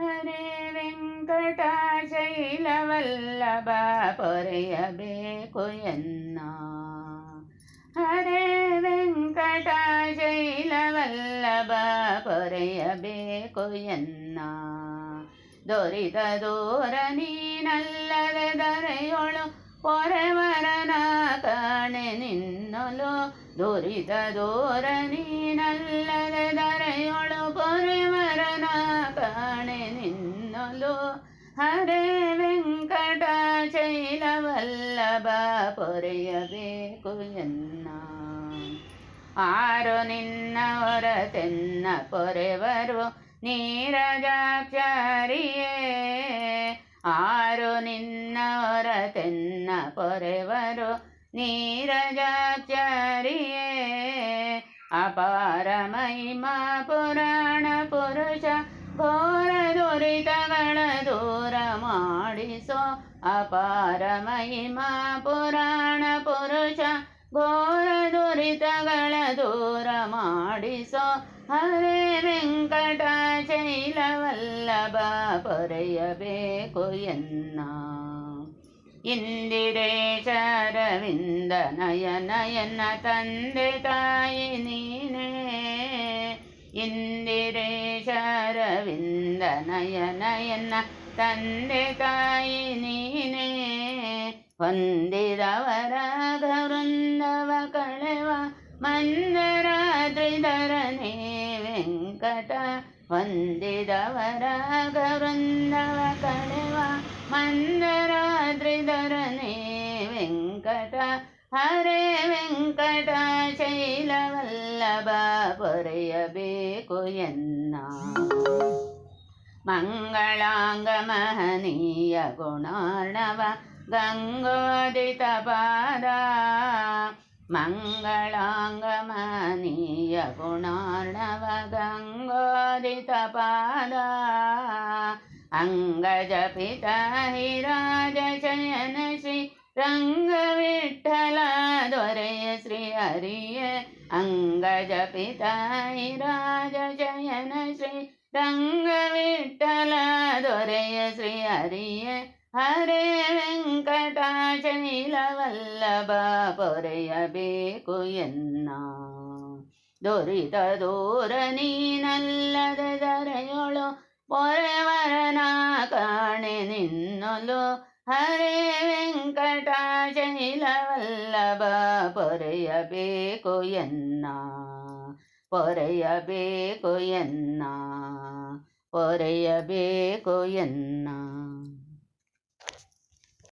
ಹರೇ ವೆಂಕಟಾಶೈಲವಲ್ಲಭ ಪೊರೆಯಬೇಕು ಎನ್ನ. ಹರೇ ವೆಂಕಟಾಶೈಲವಲ್ಲಭ ಪೊರೆಯಬೇಕು ಎನ್ನ. ದೊರಿತ ದೂರ ನೀನಲ್ಲದೆ ದೊರೆಯೋಳು ಪೊರೆವರನ ಕಾಣೆ ನಿನ್ನಲು. ದೊರಿತ ದೂರ ನೀನಲ್ಲದೆ ದರೆಯೊಳು ವೆಂಕಟಾಚೈಲವಲ್ಲಭ ಪೊರೆಯಬೇಕು ಎನ್ನ. ಆರು ನಿನ್ನವರ ತೆನ್ನ ಪೊರೆವರು ನೀರಜಾಕ್ಷರಿಯೇ. ಆರು ನಿನ್ನವರ ತೆನ್ನ ಪೊರೆವರು ನೀರಜಾಕ್ಷರಿಯೇ. ಅಪಾರ ಮಹಿಮಾ ಪುರಾಣ ಪುರುಷ ಘೋರ ಮಾಡಿಸೋ ಅಪಾರ ಮಹಿಮಾ, ಪುರಾಣ ಪುರುಷ, ಘೋರ ದುರಿತಗಳ ದೂರ ಮಾಡಿಸೋ. ಹರೇ ವೆಂಕಟಾಚೈಲವಲ್ಲಭ, ಪೊರೆಯಬೇಕು ಎನ್ನ. ಇಂದಿರೇಶರವಿಂದ ನಯನ ಎನ್ನ ತಂದೆ ತಾಯಿ ನೀನೇ. ಇಂದಿರೇಶರವಿಂದ ನಯನ ಎನ್ನ ತಂದೆ ತಾಯಿ ನೀನೇ. ಹೊಂದಿದವರ ವೃಂದವ ಕಳೆವ ಮಂದರಾದ್ರಿಧರನೇ ವೆಂಕಟ. ಹೊಂದಿದವರ ವೃಂದವ ಕಳೆವ ಮಂದರಾದ್ರಿಧರನೇ ವೆಂಕಟ. ಹರೇ ವೆಂಕಟ, ಶೈಲವಲ್ಲಭ, ಪೊರೆಯಬೇಕು ಎನ್ನ. മംഗളാംഗമഹനീയ ഗുണാർണവ ഗംഗോദിത പാദ മംഗളാംഗമനീയ ഗുണാർണവ ഗംഗോദിത പാദ അംഗജപിത ഹിരാജയന ശ്രീ രംഗവിട്ടല ദ്വരയ ശ്രീ ഹരിയ അംഗജപിത ഹിരാജയന ശ്രീ രംഗവിട്ട ದೊರೆಯ ಶ್ರೀ ಹರಿಯ ಹರೇ ವೆಂಕಟಾಚಲವಲ್ಲಭ, ಪೊರೆಯಬೇಕು ಎನ್ನ. ದೊರಿತ ದೂರ ನೀನಲ್ಲದ ದರೆಯೊಳು ಪೊರೆವರನ ಕಾಣೆ ನಿನ್ನಲು. ಹರೇ ವೆಂಕಟಾಚಲವಲ್ಲಭ, ಪೊರೆಯಬೇಕು ಎನ್ನ. ಪೊರೆಯಬೇಕು ಎನ್ನ. ಪೊರೆಯಬೇಕು ಎನ್ನ